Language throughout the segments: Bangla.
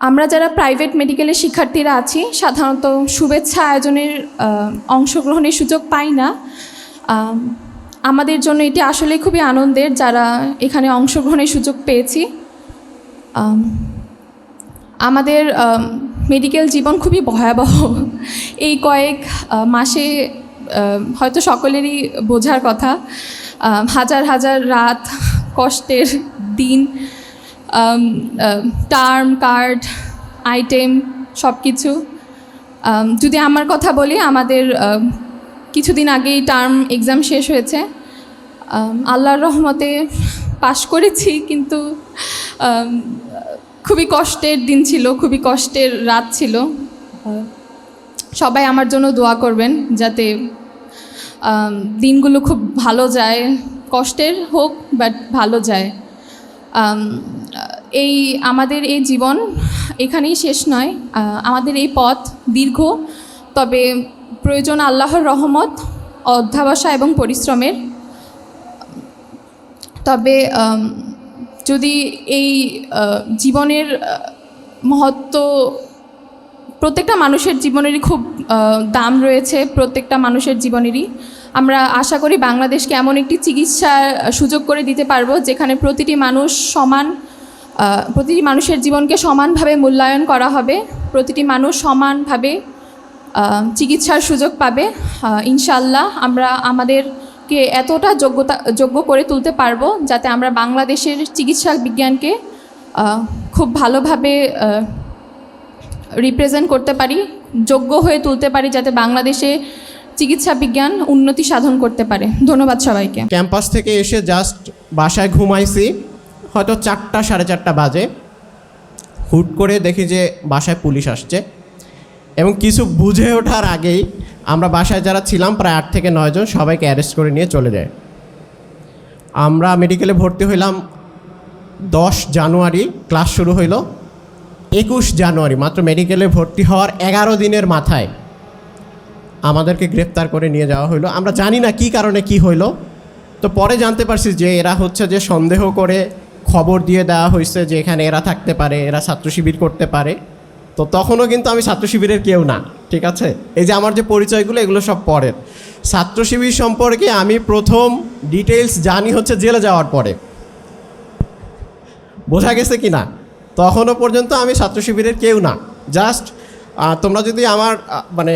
আমরা যারা প্রাইভেট মেডিকেলের শিক্ষার্থীরা আছি, সাধারণত শুভেচ্ছা আয়োজনের অংশগ্রহণের সুযোগ পাই না। আমাদের জন্য এটি আসলে খুবই আনন্দের যারা এখানে অংশগ্রহণের সুযোগ পেয়েছি। আমাদের মেডিকেল জীবন খুবই ভয়াবহ। এই কয়েক মাসে হয়তো সকলেরই বোঝার কথা হাজার হাজার রাত, কষ্টের দিন টার্ম কার্ড আইটেম সব কিছু যদি আমার কথা বলি আমাদের আহ, কিছুদিন আগেই টার্ম এক্সাম শেষ হয়েছে। আল্লাহর রহমতে পাশ করেছি কিন্তু খুবই কষ্টের দিন ছিল খুবই কষ্টের রাত ছিল। সবাই আমার জন্য দোয়া করবেন যাতে দিনগুলো খুব ভালো যায়। কষ্টের হোক বাট ভালো যায়। এই আমাদের এই জীবন এখানেই শেষ নয়। আমাদের এই পথ দীর্ঘ, তবে প্রয়োজন আল্লাহর রহমত অধ্যাবসা এবং পরিশ্রমের। তবে যদি এই জীবনের মহত্ব প্রত্যেকটা মানুষের জীবনেরই খুব দাম রয়েছে, প্রত্যেকটা মানুষের জীবনেরই। আমরা আশা করি বাংলাদেশকে এমন একটি চিকিৎসার সুযোগ করে দিতে পারব, যেখানে প্রতিটি মানুষ সমান প্রতিটি মানুষের জীবনকে সমানভাবে মূল্যায়ন করা হবে। প্রতিটি মানুষ সমানভাবে চিকিৎসার সুযোগ পাবে। ইনশাল্লাহ আমরা আমাদেরকে এতটা যোগ্যতা, যোগ্য করে তুলতে পারব যাতে আমরা বাংলাদেশের চিকিৎসা বিজ্ঞানকে খুব ভালোভাবে রিপ্রেজেন্ট করতে পারি, যোগ্য হয়ে তুলতে পারি যাতে বাংলাদেশে চিকিৎসা বিজ্ঞান উন্নতি সাধন করতে পারে। ধন্যবাদ সবাইকে। ক্যাম্পাস থেকে এসে জাস্ট বাসায় ঘুমাইছি। হয়তো চারটা, সাড়ে চারটা বাজে। হুট করে দেখি যে বাসায় পুলিশ আসছে এবং কিছু বুঝে ওঠার আগেই আমরা বাসায় যারা ছিলাম, প্রায় আট থেকে নয়জন সবাইকে অ্যারেস্ট করে নিয়ে চলে যায়। আমরা মেডিকেলে ভর্তি হইলাম দশ জানুয়ারি ক্লাস শুরু হইল একুশ জানুয়ারি, মাত্র মেডিকেলে ভর্তি হওয়ার এগারো দিনের মাথায় আমাদেরকে গ্রেপ্তার করে নিয়ে যাওয়া হলো আমরা জানি না কি কারণে কি হইল। তো পরে জানতে পারছি যে এরা হচ্ছে যে সন্দেহ করে খবর দিয়ে দেওয়া হয়েছে যে এখানে এরা থাকতে পারে, এরা ছাত্র শিবির করতে পারে। তো তখনও কিন্তু আমি ছাত্র শিবিরের কেউ না, ঠিক আছে? এই যে আমার যে পরিচয়গুলো, এগুলো সব পরের। ছাত্র শিবির সম্পর্কে আমি প্রথম ডিটেলস জানি হচ্ছে জেলে যাওয়ার পরে। বোঝা গেছে কি না? তখনও পর্যন্ত আমি ছাত্র শিবিরের কেউ না। জাস্ট তোমরা যদি আমার মানে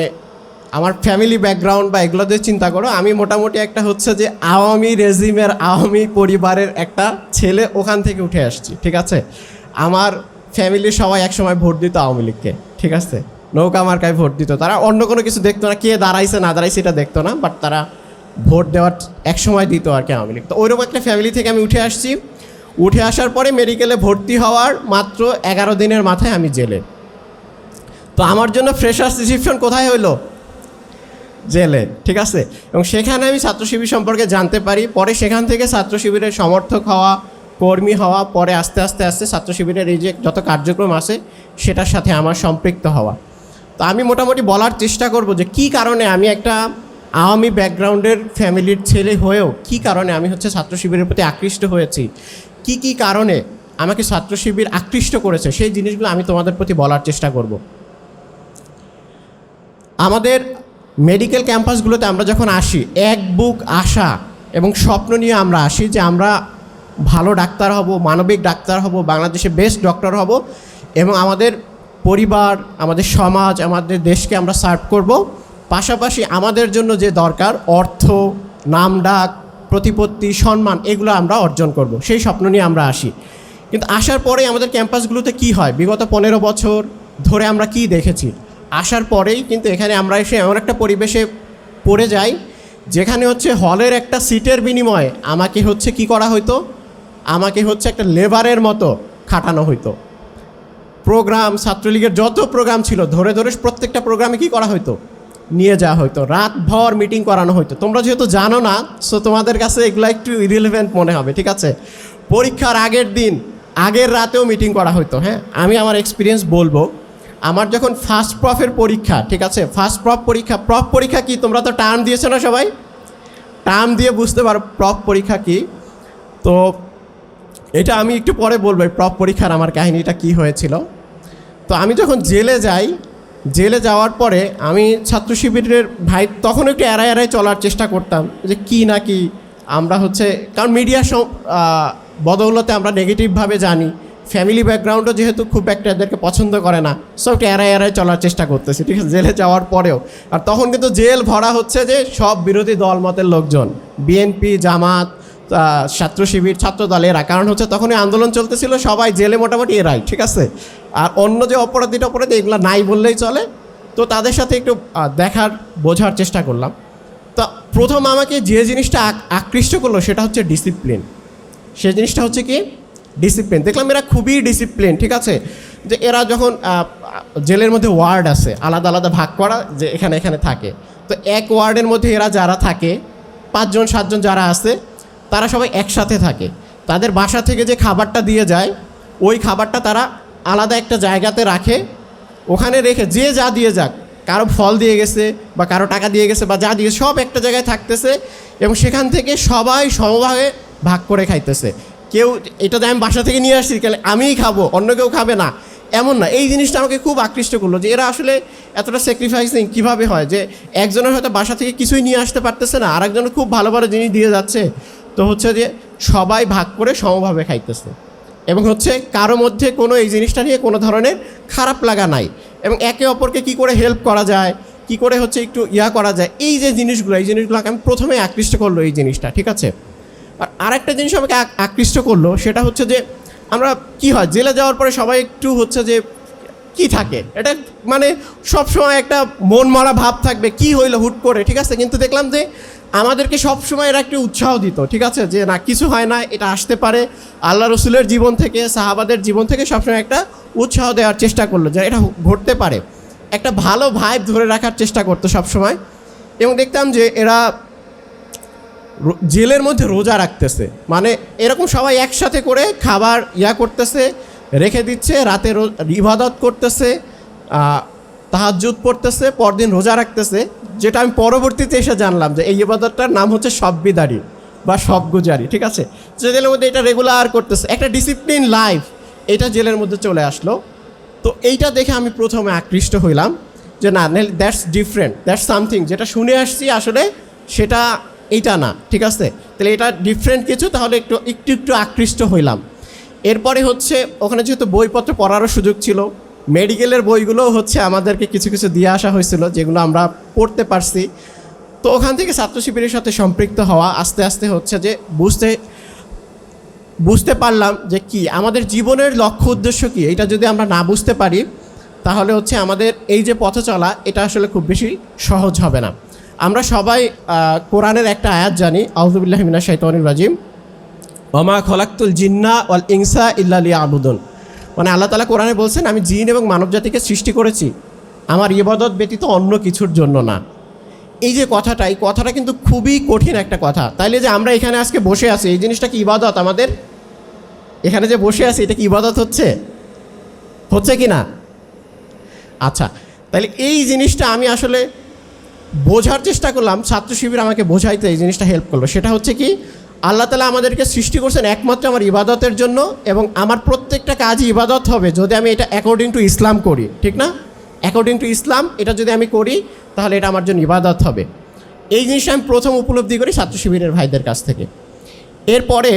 আমার ফ্যামিলি ব্যাকগ্রাউন্ড বা এগুলো দিয়ে চিন্তা করো, আমি মোটামুটি একটা হচ্ছে যে আওয়ামী রেজিমের, আওয়ামী পরিবারের একটা ছেলে ওখান থেকে উঠে আসছি, ঠিক আছে? আমার ফ্যামিলির সবাই একসময় ভোট দিত আওয়ামী লীগকে, ঠিক আছে? নৌকা মার্কায় ভোট দিত, তারা অন্য কোনো কিছু দেখতো না, কে দাঁড়াইছে, না দাঁড়াইছে এটা দেখতো না বাট তারা ভোট দেওয়ার এক সময় দিত আর কি আওয়ামী লীগ। তো ওইরকম একটা ফ্যামিলি থেকে আমি উঠে আসছি, উঠে আসার পরে মেডিকেলে ভর্তি হওয়ার মাত্র এগারো দিনের মাথায় আমি জেলে। তো আমার জন্য ফ্রেশার্স রিসিপশন কোথায় হইল? জেলে, ঠিক আছে? এবং সেখানে আমি ছাত্র শিবির সম্পর্কে জানতে পারি। পরে সেখান থেকে ছাত্র শিবিরের সমর্থক হওয়া, কর্মী হওয়া, পরে আস্তে আস্তে আস্তে ছাত্র শিবিরের এই যে যত কার্যক্রম আছে, সেটার সাথে আমার সম্পৃক্ত হওয়া। তো আমি মোটামুটি বলার চেষ্টা করব যে কি কারণে আমি একটা আওয়ামী ব্যাকগ্রাউন্ডের ফ্যামিলির ছেলে হয়েও কি কারণে আমি হচ্ছে ছাত্র শিবিরের প্রতি আকৃষ্ট হয়েছি? কি কি কারণে আমাকে ছাত্র শিবির আকৃষ্ট করেছে? সেই জিনিসগুলো আমি তোমাদের প্রতি বলার চেষ্টা করব। আমাদের মেডিকেল ক্যাম্পাসগুলোতে আমরা যখন আসি, এক বুক আশা এবং স্বপ্ন নিয়ে আমরা আসি যে আমরা ভালো ডাক্তার হব, মানবিক ডাক্তার হব, বাংলাদেশে বেস্ট ডক্টর হব এবং আমাদের পরিবার, আমাদের সমাজ, আমাদের দেশকে আমরা সার্ভ করব। পাশাপাশি আমাদের জন্য যে দরকার অর্থ, নাম ডাক, প্রতিপত্তি, সম্মান, এগুলো আমরা অর্জন করব। সেই স্বপ্ন নিয়ে আমরা আসি। কিন্তু আসার পরে আমাদের ক্যাম্পাসগুলোতে কি হয়? বিগত পনেরো বছর ধরে আমরা কি দেখেছি? আসার পরেই কিন্তু এখানে আমরা এসে এমন একটা পরিবেশে পড়ে যাই, যেখানে হচ্ছে হলের একটা সিটের বিনিময়ে আমাকে হচ্ছে কি করা হতো আমাকে হচ্ছে একটা লেবারের মতো খাটানো হইতো। প্রোগ্রাম, ছাত্রলীগের যত প্রোগ্রাম ছিল, ধরে ধরে প্রত্যেকটা প্রোগ্রামে কি করা হতো নিয়ে যাওয়া হতো রাতভর মিটিং করানো হতো তোমরা যেহেতু জানো না সো তোমাদের কাছে এগুলো একটু ইরিলেভেন্ট মনে হবে, ঠিক আছে? পরীক্ষার আগের দিন, আগের রাতেও মিটিং করা হতো হ্যাঁ? আমি আমার এক্সপিরিয়েন্স বলব। আমার যখন ফার্স্ট প্রফের পরীক্ষা, ঠিক আছে? ফার্স্ট প্রফ পরীক্ষা প্রফ পরীক্ষা কি? তোমরা তো টার্ম দিয়েছ না সবাই? টার্ম দিয়ে বুঝতে পারো প্রফ পরীক্ষা কি? তো এটা আমি একটু পরে বলব প্রফ পরীক্ষার আমার কাহিনীটা কি হয়েছিল। তো আমি যখন জেলে যাই, জেলে যাওয়ার পরে আমি ছাত্র শিবিরের ভাই তখন একটু এড়ায় এড়ায় চলার চেষ্টা করতাম যে কি না কি, আমরা হচ্ছে, কারণ মিডিয়া বদৌলতে আমরা নেগেটিভভাবে জানি। ফ্যামিলি ব্যাকগ্রাউন্ডও যেহেতু খুব একটা এদেরকে পছন্দ করে না, সব একটু এড়ায় এড়ায় চলার চেষ্টা করতেছি। ঠিক আছে, জেলে যাওয়ার পরেও। আর তখন কিন্তু জেল ভরা হচ্ছে যে সব বিরোধী দল মতের লোকজন, বিএনপি, জামাত ছাত্র শিবির, ছাত্র দল এরা। কারণ হচ্ছে তখন এই আন্দোলন চলতেছিল, সবাই জেলে মোটামুটি এরাই, ঠিক আছে? আর অন্য যে অপরাধী অপরাধী, এগুলো নাই বললেই চলে। তো তাদের সাথে একটু দেখার, বোঝার চেষ্টা করলাম। তো প্রথম আমাকে যে জিনিসটা আকৃষ্ট করল সেটা হচ্ছে ডিসিপ্লিন সে জিনিসটা হচ্ছে কি? ডিসিপ্লিন দেখলাম এরা খুবই ডিসিপ্লিন ঠিক আছে? যে এরা যখন জেলের মধ্যে ওয়ার্ড আছে, আলাদা আলাদা ভাগ করা যে এখানে এখানে থাকে। তো এক ওয়ার্ডের মধ্যে এরা যারা থাকে, পাঁচজন, সাতজন যারা আছে, তারা সবাই একসাথে থাকে। তাদের বাসা থেকে যে খাবারটা দিয়ে যায়, ওই খাবারটা তারা আলাদা একটা জায়গাতে রাখে, ওখানে রেখে যে যা দিয়ে যাক, কারও ফল দিয়ে গেছে, বা কারও টাকা দিয়ে গেছে, বা যা দিয়ে সব একটা জায়গায় থাকতেছে এবং সেখান থেকে সবাই সমভাবে ভাগ করে খাইতেছে। কেউ, এটা যে আমি বাসা থেকে নিয়ে আসছি, কেন আমিই খাব, অন্য কেউ খাবে না। এমন না, এই জিনিসটা আমাকে খুব আকৃষ্ট করল যে এরা আসলে এতটা স্যাক্রিফাইসিং কীভাবে হয়? যে একজনের হয়তো বাসা থেকে কিছুই নিয়ে আসতে পারতেছে না আরেকজনের খুব ভালো ভালো জিনিস দিয়ে যাচ্ছে। তো হচ্ছে যে সবাই ভাগ করে সমভাবে খাইতেছে। এবং হচ্ছে কারও মধ্যে কোনো এই জিনিসটা নিয়ে কোনো ধরনের খারাপ লাগা নাই। এবং একে অপরকে কি করে হেল্প করা যায়, কি করে হচ্ছে একটু ইয়া করা যায়, এই যে জিনিসগুলো, এই জিনিসগুলোকে আমি প্রথমে আকৃষ্ট করল এই জিনিসটা, ঠিক আছে? আর আরেকটা জিনিস আমাকে আকৃষ্ট করল, সেটা হচ্ছে যে আমরা কি হয়, জেলে যাওয়ার পরে সবাই একটু হচ্ছে যে কি থাকে? এটা মানে সবসময় একটা মন মরা ভাব থাকবে, কি হইল হুট করে, ঠিক আছে? কিন্তু দেখলাম যে আমাদেরকে সবসময় এরা একটু উৎসাহ দিত, ঠিক আছে? যে না, কিছু হয় না, এটা আসতে পারে। আল্লাহ রসুলের জীবন থেকে, সাহাবাদের জীবন থেকে সবসময় একটা উৎসাহ দেওয়ার চেষ্টা করল, যে এটা ঘটতে পারে। একটা ভালো ভাইব ধরে রাখার চেষ্টা করতো সবসময়। এবং দেখতাম যে এরা জেলের মধ্যে রোজা রাখতেছে। মানে এরকম সবাই একসাথে করে খাবার ইয়া করতেছে, রেখে দিচ্ছে, রাতে ইবাদত করতেছে তাহাজুদ পড়তেছে, পরদিন রোজা রাখতেছে, যেটা আমি পরবর্তীতে এসে জানলাম যে এই ইবাদতটার নাম হচ্ছে সব্বিদারি বা সবগুজারি, ঠিক আছে? যে জেলের মধ্যে এটা রেগুলার করতেছে, একটা ডিসিপ্লিন লাইফ এটা জেলের মধ্যে চলে আসলো। তো এইটা দেখে আমি প্রথমে আকৃষ্ট হইলাম যে না দ্যাটস ডিফারেন্ট দ্যাটস সামথিং যেটা শুনে আসছি আসলে সেটা এইটা না, ঠিক আছে? তাহলে এটা ডিফারেন্ট কিছু, তাহলে একটু একটু একটু আকৃষ্ট হইলাম। এরপরে হচ্ছে, ওখানে যেহেতু বইপত্র পড়ারও সুযোগ ছিল, মেডিকেলের বইগুলোও হচ্ছে আমাদেরকে কিছু কিছু দিয়ে আসা হয়েছিল, যেগুলো আমরা পড়তে পারছি। তো ওখান থেকে ছাত্র শিবিরের সাথে সম্পৃক্ত হওয়া, আস্তে আস্তে হচ্ছে যে বুঝতে বুঝতে পারলাম যে কি, আমাদের জীবনের লক্ষ্য উদ্দেশ্য কি, এটা যদি আমরা না বুঝতে পারি, তাহলে হচ্ছে আমাদের এই যে পথ চলা এটা আসলে খুব বেশি সহজ হবে না। আমরা সবাই কোরআনের একটা আয়াত জানি আউজুবিল্লাহ মিনা শাইতানির রাজিম। ওমা খলাক্তুল জিন্না ওয়াল ইনসা ইল্লালি আবুদন মানে আল্লাহ তালা কোরআনে বলছেন, আমি জিন এবং মানব জাতিকে সৃষ্টি করেছি। আমার ইবাদত ব্যতীত অন্য কিছুর জন্য না। এই যে কথাটা, এই কথাটা কিন্তু খুবই কঠিন একটা কথা। তাইলে যে আমরা এখানে আজকে বসে আছি, এই জিনিসটা কি ইবাদত আমাদের? এখানে যে বসে আছি, এটা কি ইবাদত হচ্ছে? হচ্ছে কি না? আচ্ছা তাহলে এই জিনিসটা আমি আসলে বোঝার চেষ্টা করলাম, ছাত্র শিবির আমাকে বোঝাইতে এই জিনিসটা হেল্প করল। সেটা হচ্ছে কি, আল্লাহ তালা আমাদেরকে সৃষ্টি করছেন একমাত্র আমার ইবাদতের জন্য এবং আমার প্রত্যেকটা কাজই ইবাদত হবে যদি আমি এটা অ্যাকর্ডিং টু ইসলাম করি, ঠিক না? অ্যাকর্ডিং টু ইসলাম, এটা যদি আমি করি, তাহলে এটা আমার জন্য ইবাদত হবে। এই জিনিসটা আমি প্রথম উপলব্ধি করি ছাত্র শিবিরের ভাইদের কাছ থেকে। এরপরে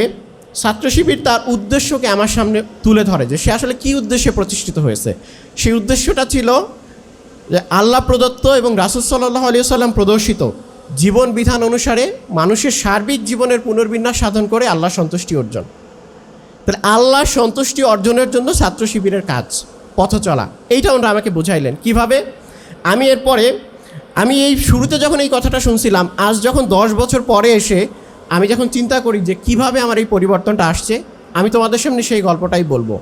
ছাত্র শিবির তার উদ্দেশ্যকে আমার সামনে তুলে ধরে যে সে আসলে কী উদ্দেশ্যে প্রতিষ্ঠিত হয়েছে। সেই উদ্দেশ্যটা ছিল যে আল্লাহ প্রদত্ত এবং রাসুল সাল্লাহ আলিয়া সাল্লাম প্রদর্শিত জীবন বিধান অনুসারে মানুষের সার্বিক জীবনের পুনর্বিন্যাস সাধন করে আল্লাহ সন্তুষ্টি অর্জন। তাহলে আল্লাহ সন্তুষ্টি অর্জনের জন্য ছাত্র শিবিরের কাজ, পথ চলা, এইটা ওনারা আমাকে বুঝাইলেন। কীভাবে? আমি এরপরে, আমি এই শুরুতে যখন এই কথাটা শুনছিলাম, আজ যখন দশ বছর পরে এসে আমি যখন চিন্তা করি যে কীভাবে আমার এই পরিবর্তনটা আসছে, আমি তোমাদের সামনে সেই গল্পটাই বলব।